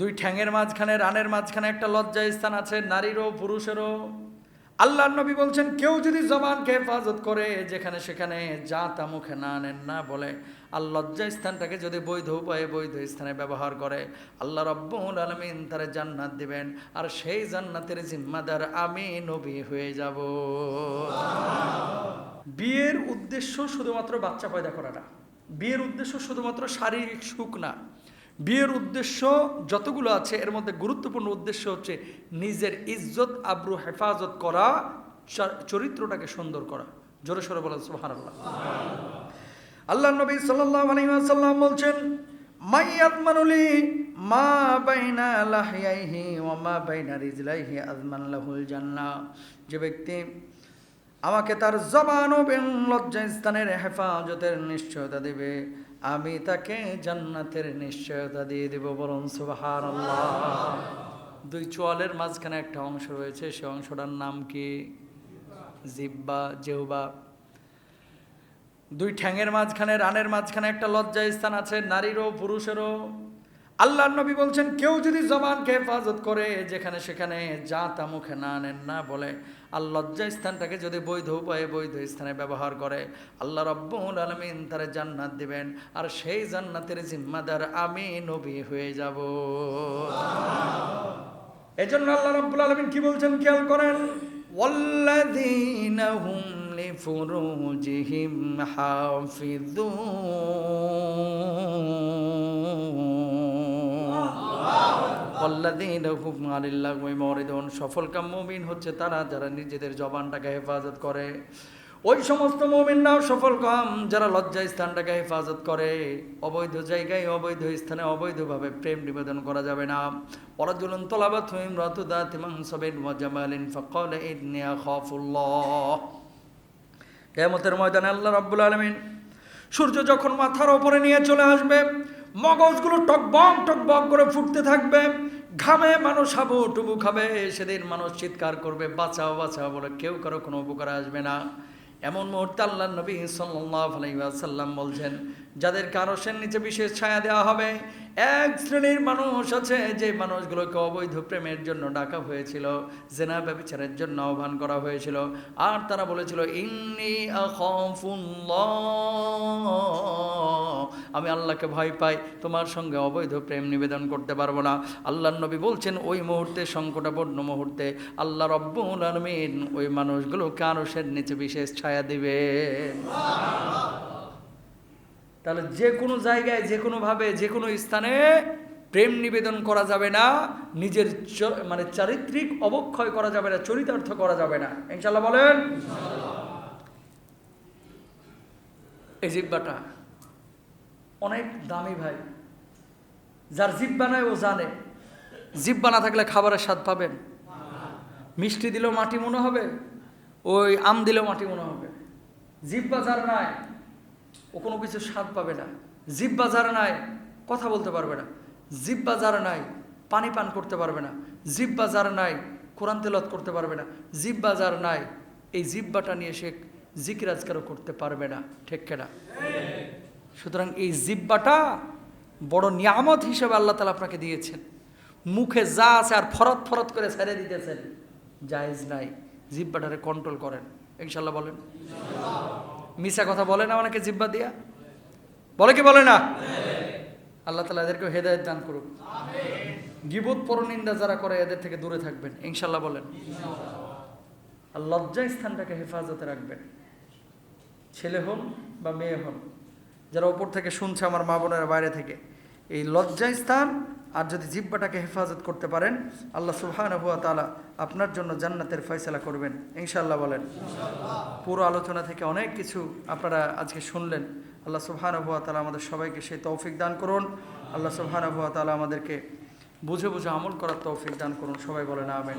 দুই ঠ্যাঙের মাঝখানে, রানের মাঝখানে একটা লজ্জা স্থান আছে, নারীরও, পুরুষেরও। আল্লাহ নবী বলছেন, কেউ যদি জবানকে হেফাজত করে, যেখানে সেখানে যা তা মুখে না নেন না বলে, আর লজ্জা স্থানটাকে যদি বৈধ উপায়ে, বৈধ স্থানে ব্যবহার করে, আল্লাহ রব্বুল আলমিন তারা জান্নাত দিবেন, আর সেই জান্নাতের জিম্মাদার আমি নবী হয়ে যাব। বিয়ের উদ্দেশ্য শুধুমাত্র বাচ্চা পয়দা করাটা। বিয়ের উদ্দেশ্য শুধুমাত্র শারীরিক সুখ না বিয়ের উদ্দেশ্য যতগুলো আছে, এর মধ্যে গুরুত্বপূর্ণ উদ্দেশ্য হচ্ছে নিজের ইজ্জত, আব্রু, হেফাজত করা চরিত্রটাকে সুন্দর করা। জোরে সরে বলেন, সুবহানাল্লাহ। আল্লাহ আল্লাহ নবী সাল্লাল্লাহু আলাইহি ওয়াসাল্লাম বলছেন মা বাইনা জান্নাহ যে ব্যক্তি আমাকে তার জবান লজ্জা স্থানের হেফাজতের নিশ্চয়তা দেবে। আমি তাকে জান্নাতের নিশ্চয়তা দিয়ে দেব বরং সুবাহার দুই চোয়ালের মাঝখানে একটা অংশ রয়েছে, সে অংশটার নাম কি? জিব্বা জেহবা দুই ঠ্যাঙের মাঝখানে, রানের মাঝখানে একটা লজ্জা স্থান আছে, নারীরও পুরুষেরও। আল্লাহ নবী বলছেন কেউ যদি জবানকে হেফাজত করে যেখানে সেখানে যা তা মুখে না নেন না বলে আর লজ্জা স্থানটাকে যদি বৈধ উপায়ে বৈধ স্থানে ব্যবহার করে আল্লাহ রব্বুল আলমিন তারা জান্নাত দিবেন আর সেই জান্নাতের জিম্মাদার আমি নবী হয়ে যাব এজন্য আল্লাহ রব্বুল আলমিন কি বলছেন খেয়াল করেন والذين هم لفروجهم حافظون মরিদন সফলকাম মুমিন হচ্ছে তারা যারা নিজেদের জবানটাকে হেফাজত করে। ওই সমস্ত মুমিনরাও সফল কম, যারা লজ্জা স্থানটাকে হেফাজত করে। অবৈধ জায়গায়, অবৈধ স্থানে, অবৈধভাবে প্রেম নিবেদন করা যাবে না। পরাজুলন তোলাবা থুইম রতুদা তিমাং সবেন ওয়াজামালিন ফকল ইদনিয়া খফুল্লাহ কেয়ামতের ময়দানে আল্লাহ রাব্বুল আলামিন সূর্য যখন মাথার ওপরে নিয়ে চলে আসবে, মগজগুলো টকবক টকবক করে ফুটতে থাকবে। ঘামে মানুষ হাবু টুবু খাবে, সেদিন মানুষ চিৎকার করবে, বাঁচাও বাঁচাও বলে কেউ কারও কোনো উপকার আসবে না। এমন মুহূর্তে আল্লাহ নবী সাল্লাহ আলাইসাল্লাম বলছেন যাদের কারও নিচে বিশেষ ছায়া দেওয়া হবে এক শ্রেণির মানুষ আছে, যে মানুষগুলোকে অবৈধ প্রেমের জন্য ডাকা হয়েছিল, জেনা ব্যবচারের জন্য আহ্বান করা হয়েছিল। আর তারা বলেছিল, ইন্নি আমি আল্লাহকে ভয় পাই, তোমার সঙ্গে অবৈধ প্রেম নিবেদন করতে পারব না। আল্লাহ নবী বলছেন, ওই মুহূর্তে, সংকটাপন্ন মুহূর্তে, আল্লাহ রব্বুল আলমিন ওই মানুষগুলোকে আরসের নিচে বিশেষ ছায়া দিবে তাহলে যে কোনো জায়গায়, যে কোনোভাবে যে কোনো স্থানে প্রেম নিবেদন করা যাবে না, নিজের মানে চারিত্রিক অবক্ষয় করা যাবে না, চরিতার্থ করা যাবে না। ইনশাল্লাহ বলেন? এই জিব্বাটা অনেক দামি ভাই। যার জিব্বা নাই, ও জানে। জিব্বা না থাকলে খাবারের স্বাদ পাবেন। মিষ্টি দিলেও মাটি মনে হবে, ওই আম দিলেও মাটি মনে হবে। জিব্বা যার নাই ও কোনো কিছু স্বাদ পাবে না। জিব্বা যার নাই, কথা বলতে পারবে না। জিব্বা যার নাই, পানি পান করতে পারবে না। জিব্বা যার নাই, কোরআন তেলত করতে পারবে না। জিব্বা যার নাই, এই জিব্বাটা নিয়ে সে জিকিরাজকারও করতে পারবে না। ঠিক কেনা? সুতরাং এই জিব্বাটা বড় নিয়ামত হিসেবে আল্লাহ তালা আপনাকে দিয়েছেন। মুখে যা আছে আর ফরত ফরত করে ছেড়ে দিতেছেন। জায়েজ নাই। জিব্বাটারে কন্ট্রোল করেন। ইনশাল্লাহ বলেন। মিশা কথা বলে না অনেকে জিব্বা দিয়া? বলে কি বলে না? আল্লাহ তালা এদেরকে হেদায়ত দান করুক। গিবত পরনিন্দা যারা করে এদের থেকে দূরে থাকবেন। ইনশাল্লাহ বলেন। আর লজ্জা স্থানটাকে হেফাজতে রাখবেন। ছেলে হন বা মেয়ে হন যারা ওপর থেকে শুনছে আমার মা বোনেরা বাইরে থেকে এই লজ্জা স্থান আর যদি জিব্বাটাকে হেফাজত করতে পারেন, আল্লাহ সুহান হুয়া তালা আপনার জন্য জান্নাতের ফয়সলা করবেন। ইনশাল্লাহ বলেন। পুরো আলোচনা থেকে অনেক কিছু আপনারা আজকে শুনলেন। আল্লাহ সুহান হুয়া তালা আমাদের সবাইকে সেই তৌফিক দান করুন। আল্লাহ সুহান হুয়া তালা আমাদেরকে বুঝে বুঝে আমল করার তৌফিক দান করুন। সবাই বলেন, আমেন।